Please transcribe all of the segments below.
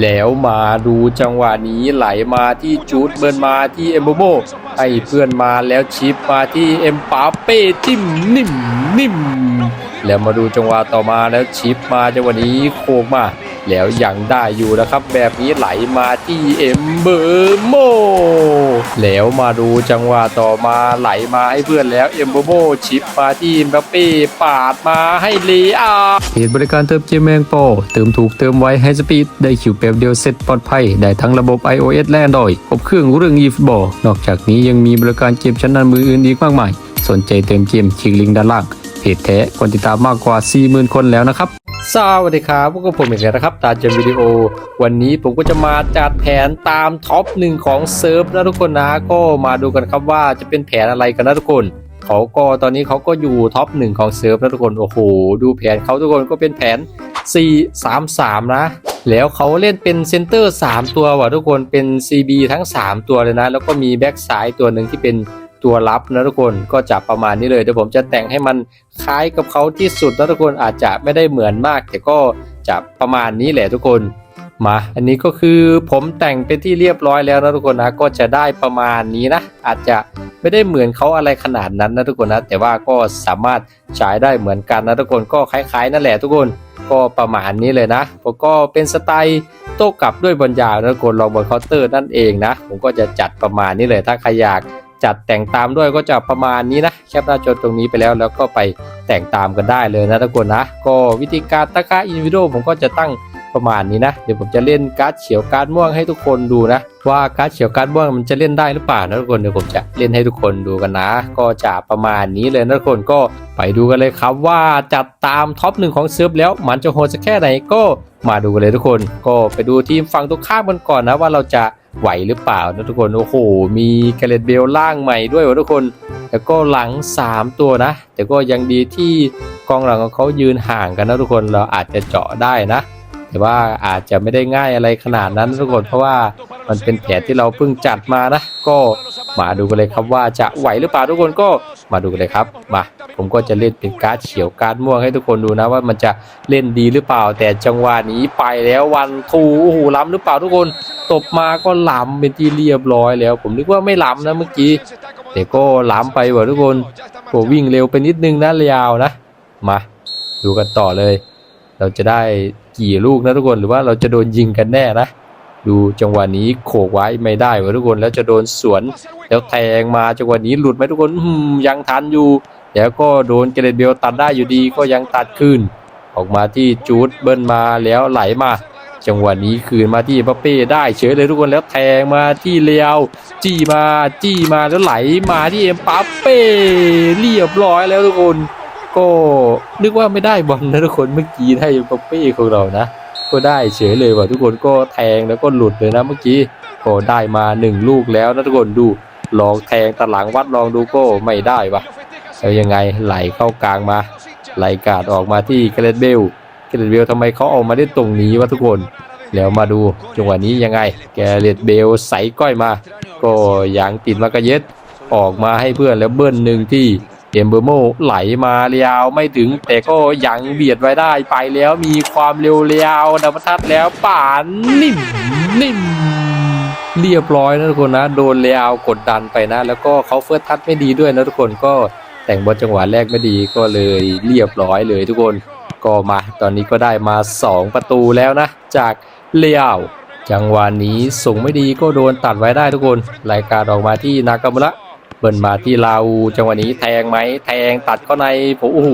แล้วมาดูจังหวะนี้ไหลมาที่จูดเบิร์นมาที่เอมโบโบให้เพื่อนมาแล้วชิปมาที่เอ็มปาเป้จิ้มนิ่มนิ่มแล้วมาดูจังหวะต่อมาแล้วชิปมาจังหวะนี้โค้งมา แล้วยังได้อยู่นะครับ แบบนี้ไหลมาที่เอ็มเบอร์โมแล้วมาดูจังหวะต่อมาไหลมาให้เพื่อนแล้วเอ็มโบอร์โมชิปมาที่เอ็มบัปเป้ปาดมาให้เลอาเพจบริการเติมเกมแมงโปเติมถูกเติมไวให้สปีดได้คิวแป๊บเดียวเสร็จปลอดภัย ได้ทั้งระบบ iOS และ Android ครบเครื่องเรื่อง eFootball นอกจากนี้ยังมีบริการเกมชั้นนำมืออื่นอีกมากมาย สนใจเติมเกมคลิกลิงก์ด้านล่าง เพจแท้คนติดตามมากกว่า 40,000 คนแล้วนะครับสวัสดีครับพวกผมอีกแล้วนะครับตาจวิดีโอ วันนี้ผมก็จะมาจัดแผนตามท็อปหนึ่งของเซิร์ฟนะทุกคนนะก็มาดูกันครับว่าจะเป็นแผนอะไรกันนะทุกคนเขาก็ตอนนี้เขาก็อยู่ท็อปหนึ่งของเซิร์ฟนะทุกคนโอ้โหดูแผนเขาทุกคนก็เป็นแผน 4 3 3 นะ แล้วเขาเล่นเป็นเซนเตอร์ 3 ตัวว่ะทุกคนเป็น CB ทั้ง 3 ตัวเลยนะ แล้วก็มีแบ็กซ้ายตัวหนึ่งที่เป็น ตัวรับนะทุกคนก็จะประมาณนี้เลยเดี๋ยวผมจะแต่งให้มันคล้ายกับเขาที่สุดนะทุกคนอาจจะไม่ได้เหมือนมาก แต่ก็จะประมาณนี้แหละทุกคนมาอันนี้ก็คือผมแต่งเป็นที่เรียบร้อยแล้วนะทุกคนนะก็จะได้ประมาณนี้นะ อาจจะไม่ได้เหมือนเขาอะไรขนาดนั้นนะทุกคนนะ แต่ว่าก็สามารถใช้ได้เหมือนกันนะทุกคนก็คล้ายๆนั่นแหละทุกคนก็ประมาณนี้เลยนะผมก็เป็นสไตล์โต้กลับด้วยบอลยาวนะทุกคนลองบนเคาน์เตอร์นั่นเองนะ ผมก็จะจัดประมาณนี้เลยถ้าใครอยาก จัดแต่งตามด้วยก็จะประมาณนี้นะแคปหน้าจอตรงนี้ไปแล้วแล้วก็ไปแต่งตามกันได้เลยนะทุกคนนะ ก็วิธีการตั้งค่าอินวิดีโอผมก็จะตั้งประมาณนี้นะ เดี๋ยวผมจะเล่นการ์ดเขียวการ์ดม่วงให้ทุกคนดูนะ ว่าการ์ดเขียวการ์ดม่วงมันจะเล่นได้หรือเปล่านะทุกคนเดี๋ยวผมจะเล่นให้ทุกคนดูกันนะ ก็จะประมาณนี้เลยนะทุกคนก็ไปดูกันเลยครับว่าจัดตามท็อปหนึ่งของเซิร์ฟแล้วมันจะโหดสักแค่ไหนก็มาดูกันเลยทุกคน ก็ไปดูทีมฝั่งตรงข้ามกันก่อนนะว่าเราจะ ไหวหรือเปล่านะทุกคน โอ้โห มีแกเรตเบลล่างใหม่ด้วยวะทุกคน แล้วก็หลัง 3 ตัวนะ แต่ก็ยังดีที่กองหลังของเขายืนห่างกันนะทุกคนเราอาจจะเจาะได้นะ แต่ว่าอาจจะไม่ได้ง่ายอะไรขนาดนั้นทุกคนเพราะว่ามันเป็นแผนที่เราเพิ่งจัดมานะ ก็มาดูกันเลยครับว่าจะไหวหรือเปล่าทุกคนก็มาดูกันเลยครับมา ผมก็จะเล่นเป็นการ์ดเขียวการ์ดม่วงให้ทุกคนดูนะว่ามันจะเล่นดีหรือเปล่า แต่จังหวะนี้ไปแล้ววันทูโอ้โหล้ำหรือเปล่าทุกคนตบมาก็ล้ำเป็นที่เรียบร้อยแล้ว ผมนึกว่าไม่ล้ำนะเมื่อกี้ แต่ก็ล้ำไปว่ะทุกคนโหวิ่งเร็วไปนิดนึงนะยาวนะ มาดูกันต่อเลย เราจะได้กี่ลูกนะทุกคนหรือว่าเราจะโดนยิงกันแน่นะดูจังหวะนี้โขกไว้ไม่ได้ว่ะทุกคนแล้วจะโดนสวน แล้วแทงมาจังหวะนี้หลุดไหมทุกคนยังทันอยู่ แล้วก็โดนเกเรตเบลตัดได้อยู่ดีก็ยังตัดคืนออกมาที่จูดเบิ้ลมาแล้วไหลมา จังหวะนี้คืนมาที่บัปเป้ได้เฉยเลยทุกคนแล้วแทงมาที่เลียว จี้มาจี้มาแล้วไหลมาที่เอ็มปัปเป้เรียบร้อยแล้วทุกคน ก็นึกว่าไม่ได้บอลนะทุกคนเมื่อกี้ได้เอ็มปัปเป้ของเรานะก็ได้เฉยเลยว่ะทุกคนก็แทงแล้วก็หลุดเลยนะเมื่อกี้ก็ได้มาหนึ่งลูกแล้วนะทุกคนดูลองแทงตะหลังวัดลองดูก็ไม่ได้ว่ะ แล้วยังไงไหลเข้ากลางมาไหลกาดออกมาที่เกเรตเบลเกเรตเบลทำไมเขาออกมาได้ตรงนี้วะทุกคนแล้วมาดูจังหวะนี้ยังไงแกเรตเบลใส่ก้อยมา ก็ยังติดมากระเย็ดออกมาให้เพื่อนแล้วเบิ้ลหนึ่งที่เอมเบอร์โมไหลมายาวไม่ถึง แต่ก็ยังเบียดไว้ได้ไปแล้วมีความเร็วเร็วดับทัดแล้วป่านนิ่มนิ่มเรียบร้อยนะทุกคนนะ โดนเลวกดดันไปนะ แล้วก็เขาเฟิร์สทัดไม่ดีด้วยนะทุกคนก็ แต่งบอลจังหวะแรกไม่ดีก็เลยเรียบร้อยเลยทุกคนก็มาตอนนี้ก็ได้มา 2 ประตูแล้วนะ จากเลียวจังหวะนี้ส่งไม่ดีก็โดนตัดไว้ได้ทุกคน รายการออกมาที่นากามุระเบินมาที่ลาวจังหวะนี้แทงไหมแทงตัดเข้าในผมโอ้โห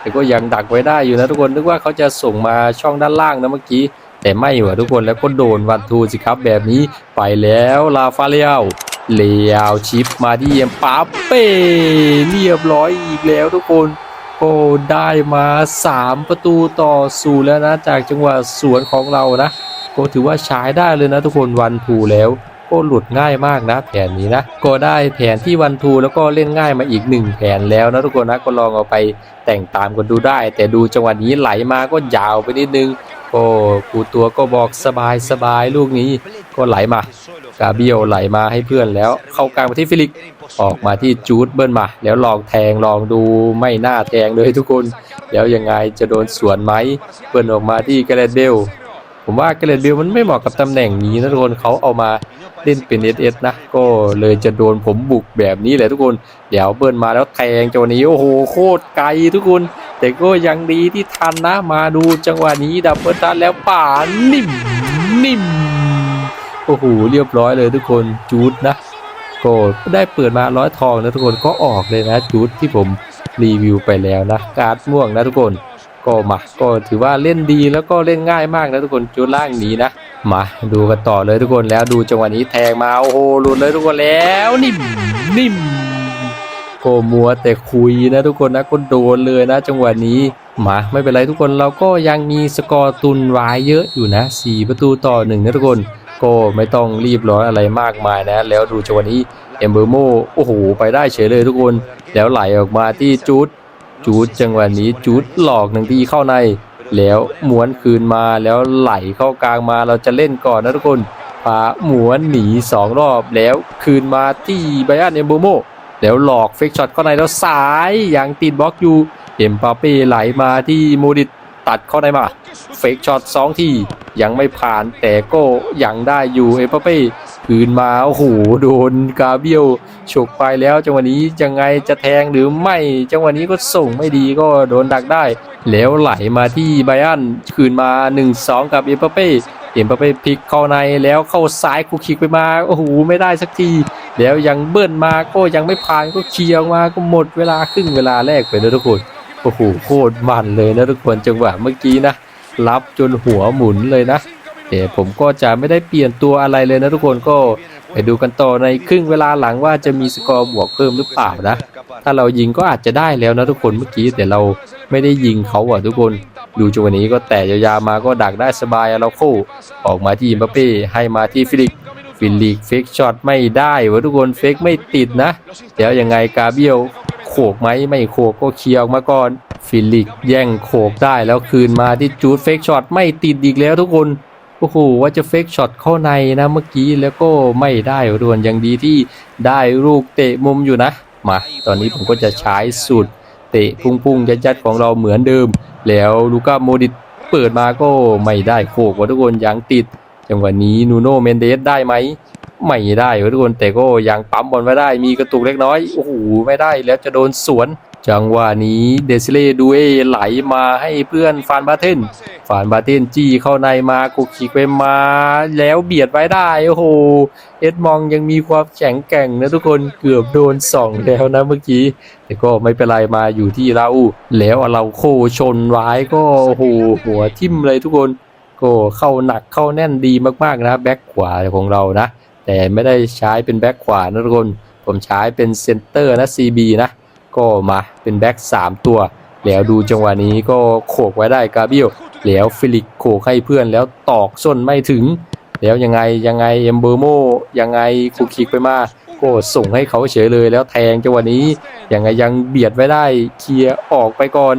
แต่ก็ยังดักไว้ได้อยู่นะทุกคนนึกว่าเขาจะส่งมาช่องด้านล่างนะเมื่อกี้ แต่ไม่หัวทุกคนแล้วก็โดนวันทูสิครับแบบนี้ไปแล้วลาฟาเลียว เลียวชิปมาที่เอ็มปาเป้เรียบร้อยอีกแล้วทุกคนก็ได้มา 3 ประตูต่อศูนย์แล้วนะ จากจังหวะสวนของเรานะก็ถือว่าใช้ได้เลยนะทุกคนวันทูแล้วก็หลุดง่ายมากนะแผนนี้นะก็ได้แผนที่วันทูแล้วก็เล่นง่ายมาอีกหนึ่งแผนแล้วนะทุกคนนะก็ลองเอาไปแต่งตามกันดูได้ แต่ดูจังหวะนี้ไหลมาก็ยาวไปนิดนึง ก็ปูตัวก็บอกสบายสบายลูกนี้ก็ไหลมากาเบียวไหลมาให้เพื่อนแล้ว เข้ากลางไปที่ฟิลิกออกมาที่จูดเบิ้ลมา แล้วลองแทงลองดูไม่น่าแทงเลยทุกคน แล้วยังไงจะโดนสวนไหมเบิ้ลออกมาที่แกเรเบลผมว่าเกเรเบลมันไม่เหมาะกับตำแหน่งนี้นะทุกคนเขาเอามาเล่นเป็น SS นะก็เลยจะโดนผมบุกแบบนี้แหละทุกคน เดี๋ยวเบิร์นมาแล้วแทงจังหวะนี้โอ้โหโคตรไกลทุกคน แต่ก็ยังดีที่ทันนะ มาดูจังหวะนี้ดับเบิลทันแล้วป่านิ่มนิ่มโอ้โหเรียบร้อยเลยทุกคนจูดนะก็ได้เปิดมาร้อยทองนะทุกคนก็ออกเลยนะจูดที่ผมรีวิวไปแล้วนะ การ์ดม่วงนะทุกคนก็มาก็ถือว่าเล่นดีแล้วก็เล่นง่ายมากนะทุกคนจูดล่างนี้นะมาดูกันต่อเลยทุกคนแล้วดูจังหวะนี้แทงมาโอ้โหหลุดเลยทุกคนแล้วนิ่มนิ่ม ก็มัวแต่คุยนะทุกคนนะก็โดนเลยนะ จังหวะนี้มาไม่เป็นไรทุกคนเราก็ยังมีสกอร์ตุนไว้เยอะอยู่นะ4ประตูต่อหนึ่งนะทุกคน ก็ไม่ต้องรีบร้อนอะไรมากมายนะ แล้วดูจังหวะนี้เอมเบอร์โมโอ้โหไปได้เฉยเลยทุกคน แล้วไหลออกมาที่จูดจูดจังหวะนี้จูดหลอกหนึ่งทีเข้าใน แล้วหมวนคืนมาแล้วไหลเข้ากลางมาเราจะเล่นก่อนนะทุกคนพาหมวนหนีสองรอบแล้วคืนมาที่ไบอันเอมโบโม แล้วหลอกเฟกช็อตเข้าในแล้วสายยังติดบล็อกอยู่เอ็มปาเป้ไหลมาที่โมดิตตัดเข้าในมาเฟกช็อตสองทียังไม่ผ่านแต่ก็ยังได้อยู่เอ็มปาเป้คืนมาโอ้โหโดนกาเบียวฉกไปแล้วจังหวะนี้ยังไงจะแทงหรือไม่จังหวะนี้ก็ส่งไม่ดีก็โดนดักได้ แล้วไหลมาที่ไบอันคืนมา 1-2 กับเอ็มบัปเป้ เอ็มบัปเป้พลิกเข้าในแล้วเข้าซ้ายคุกคิกไปมาโอ้โหไม่ได้สักที แล้วยังเบิ้ลมาก็ยังไม่ผ่านก็เคลียร์มาก็หมดเวลาครึ่งเวลาแรกไปแล้วทุกคนโอ้โหโคตรมันเลยนะทุกคนจังหวะเมื่อกี้นะรับจนหัวหมุนเลยนะแต่ผมก็จะไม่ได้เปลี่ยนตัวอะไรเลยนะทุกคนก็ไปดูกันต่อในครึ่งเวลาหลังว่าจะมีสกอร์บวกเพิ่มหรือเปล่านะ ถ้าเรายิงก็อาจจะได้แล้วนะทุกคนเมื่อกี้แต่เราไม่ได้ยิงเขาอะทุกคนดูจังหวะนี้ก็แต่ยาวๆมาก็ดักได้สบายเราคู่ออกมาที่อิมบัปเป้ให้มาที่ฟิลิกฟิลิกเฟกช็อตไม่ได้วะทุกคนเฟกไม่ติดนะแล้วยังไงกาเบียวโขกไหมไม่โขกก็เคลียร์ออกมาก่อนฟิลิกแย่งโขกได้แล้วคืนมาที่จูดเฟกช็อตไม่ติดอีกแล้วทุกคนโอ้โหว่าจะเฟกช็อตเข้าในนะเมื่อกี้แล้วก็ไม่ได้วะทุกคนยังดีที่ได้ลูกเตะมุมอยู่นะ มา ตอนนี้ผมก็จะใช้สูตรเตะพุ่งๆยัดๆของเราเหมือนเดิม แล้วลูก้าโมดิตเปิดมาก็ไม่ได้โขกว่าทุกคนยังติด จังหวะนี้นูโนเมนเดสได้ไหมไม่ได้วะทุกคนแต่ก็ยังปั๊มบอลไว้ได้มีกระตุกเล็กน้อยโอ้โหไม่ได้แล้วจะโดนสวน จังหวะนี้เดซิเล่ดูเอไหลมาให้เพื่อนฟานบาเทน ฟานบาเทนจี้เข้าในมากุกคิกไปมาแล้วเบียดไว้ได้โอ้โหเอ็ดมองยังมีความแข็งแกร่งนะทุกคนเกือบโดนส่องแล้วนะเมื่อกี้ แต่ก็ไม่เป็นไรมาอยู่ที่เราแล้วเราโคชนไว้ก็โอ้โหหัวทิ่มเลยทุกคนก็เข้าหนักเข้าแน่นดีมากๆนะแบ็คขวาของเรานะ แต่ไม่ได้ใช้เป็นแบ็คขวานะทุกคน ผมใช้เป็นเซนเตอร์นะ CB นะ ก็มาเป็นแบ็ค3ตัว แล้วดูจังหวะนี้ก็โขกไว้ได้กาเบียลแล้วฟิลิกโขกให้เพื่อนแล้วตอกส้นไม่ถึง แล้วยังไงยังไงเอมเบอร์โมยังไงคุกคิกไปมาก็ส่งให้เขาเฉยเลยแล้วแทงจังหวะนี้ยังไงยังเบียดไว้ได้เคลียร์ออกไปก่อน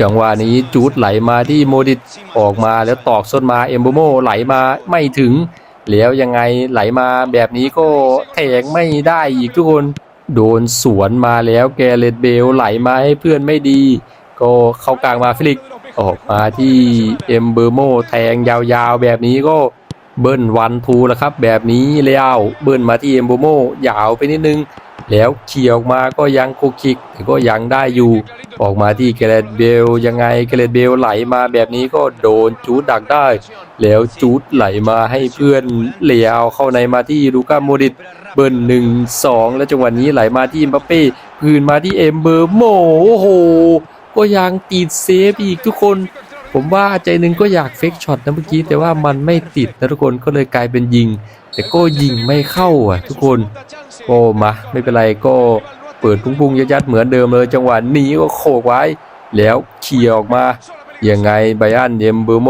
จังหวะนี้จูดไหลมาที่โมดิตออกมาแล้วตอกส้นมาเอมเบอร์โมไหลมาไม่ถึง แล้วยังไงไหลมาแบบนี้ก็แทงไม่ได้อีกทุกคน โดนสวนมาแล้วแกเรดเบลไหลมาให้เพื่อนไม่ดี ก็เข้ากลางมาฟิลิก ออกมาที่เอมเบอร์โมแทงยาวๆแบบนี้ก็ เบิ้ลวันทูแล้วครับ แบบนี้แล้วเบิ้ลมาที่เอมเบโมยาวไปนิดนึง แล้วเขี่ยออกมาก็ยังโคคิกก็ยังได้อยู่ ออกมาที่เกเรตเบลยังไงเกเรตเบลไหลมาแบบนี้ก็โดนจูดดักได้ แล้วจูดไหลมาให้เพื่อนเลียวเข้าในมาที่ลูก้าโมดิตเบิ้ลหนึ่งสองแล้วจังหวะนี้ไหลมาที่มบัปเป้คืนมาที่เอมเบอร์โมโอ้โหก็ยังติดเซฟอีกทุกคน ผมว่าใจหนึ่งก็อยากเฟกช็อตนะเมื่อกี้แต่ว่ามันไม่ติดนะทุกคนก็เลยกลายเป็นยิง แต่ก็ยิงไม่เข้าอะ ทุกคนก็มาไม่เป็นไรก็เปิดพุ่งๆยัดๆเหมือนเดิมเลย จังหวะนี้ก็โขกไว้ แล้วเคลียออกมายังไงไบอันเยมเบอร์โม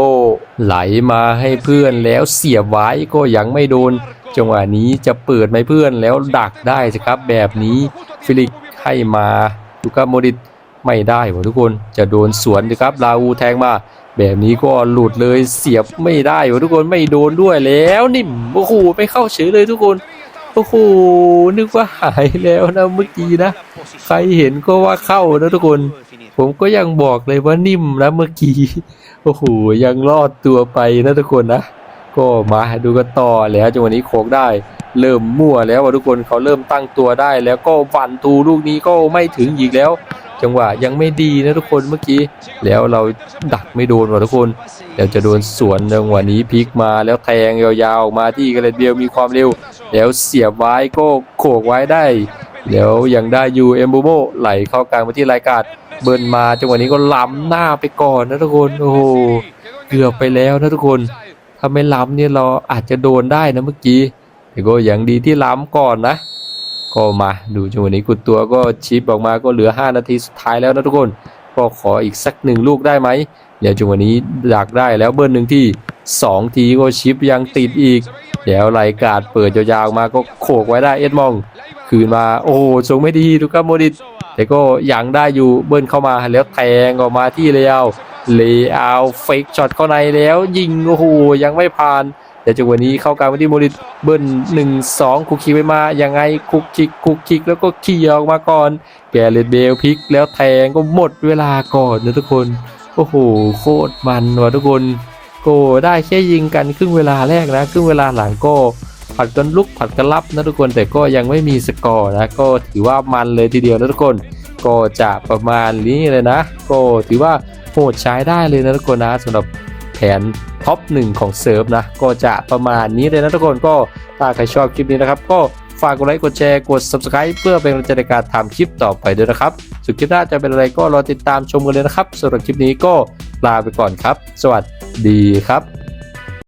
ไหลมาให้เพื่อนแล้วเสียบไว้ก็ยังไม่โดน จังหวะนี้จะเปิดไหมเพื่อนแล้วดักได้สิครับแบบนี้ฟิลิกให้มาลูกาโมดิต ไม่ได้วะทุกคนจะโดนสวนสิครับลาอูแทงมา แบบนี้ก็หลุดเลยเสียบไม่ได้วะทุกคนไม่โดนด้วยแล้วนิ่มโอ้โหไม่เข้าเฉยเลยทุกคนโอ้โหนึกว่าหายแล้วนะเมื่อกี้นะ ใครเห็นก็ว่าเข้านะทุกคน ผมก็ยังบอกเลยว่านิ่มนะเมื่อกี้โอ้โหยังรอดตัวไปนะทุกคนนะก็มาดูกันต่อแล้วจังหวะนี้โคกได้ เริ่มมั่วแล้วว่ะทุกคนเขาเริ่มตั้งตัวได้ แล้วก็ฟันทูลูกนี้ก็ไม่ถึงอีกแล้ว จังหวะยังไม่ดีนะทุกคนเมื่อกี้ แล้วเราดักไม่โดนว่ะทุกคนเดี๋ยวจะโดนสวนจังหวะนี้พลิกมาแล้วแทงยาวๆออกมาที่กระเด็นเบลมีความเร็ว แล้วเสียบไว้ก็โขกไว้ได้ แล้วยังได้อยู่เอมบูโบไหลเข้ากลางมาที่รายการเบิร์นมาจังหวะนี้ก็ล้ำหน้าไปก่อนนะทุกคนโอ้โหเกือบไปแล้วนะทุกคนถ้าไม่ล้ำเนี่ยเราอาจจะโดนได้นะเมื่อกี้แต่ก็ยังดีที่ล้ำก่อนนะ ก็มาดูจังหวะนี้กุดตัวก็ชิปออกมาก็เหลือ 5 นาทีสุดท้ายแล้วนะทุกคน ก็ขออีกสักหนึ่งลูกได้ไหมเดี๋ยวจังหวะนี้ดักได้แล้วเบิร์หนึ่งที่สองทีก็ชิปยังติดอีก เดี๋ยวรายการเปิดยาวๆมาก็โขกไว้ได้เอ็ดมอง คืนมาโอ้โหทรงไม่ดีดูครับโมดิตแต่ก็ยังได้อยู่เบิ้ลเข้ามาแล้วแทงออกมาที่เลียวเลเอาเฟกช็อตเข้าในแล้วยิงโอ้โหยังไม่ผ่าน แต่จังหวะนี้เข้ากลางมาที่โมดิตเบิ้ลหนึ่งสองคุกคิกไปมายังไงคุกคิกคุกคิกแล้วก็ขี่ออกมาก่อนแกเลตเบลพลิกแล้วแทงก็หมดเวลาก่อนนะทุกคนโอ้โหโคตรมันว่ะทุกคนโกได้แค่ยิงกันครึ่งเวลาแรกนะครึ่งเวลาหลังก็ผัดกันลุกผัดกันรับนะทุกคนแต่ก็ยังไม่มีสกอร์นะก็ถือว่ามันเลยทีเดียวนะทุกคน ก็จะประมาณนี้เลยนะ ก็ถือว่าโหดใช้ได้เลยนะทุกคนนะสำหรับแผน ท็อปหนึ่งของเซิร์ฟนะ ก็จะประมาณนี้เลยนะทุกคนก็ถ้าใครชอบคลิปนี้นะครับ ก็ฝากกดไลค์กดแชร์กด subscribe เพื่อเป็นกำลังใจในการทำคลิปต่อไปด้วยนะครับ สุดคลิปหน้าจะเป็นอะไรก็รอติดตามชมกันเลยนะครับสำหรับคลิปนี้ก็ลาไปก่อนครับ สวัสดีครับ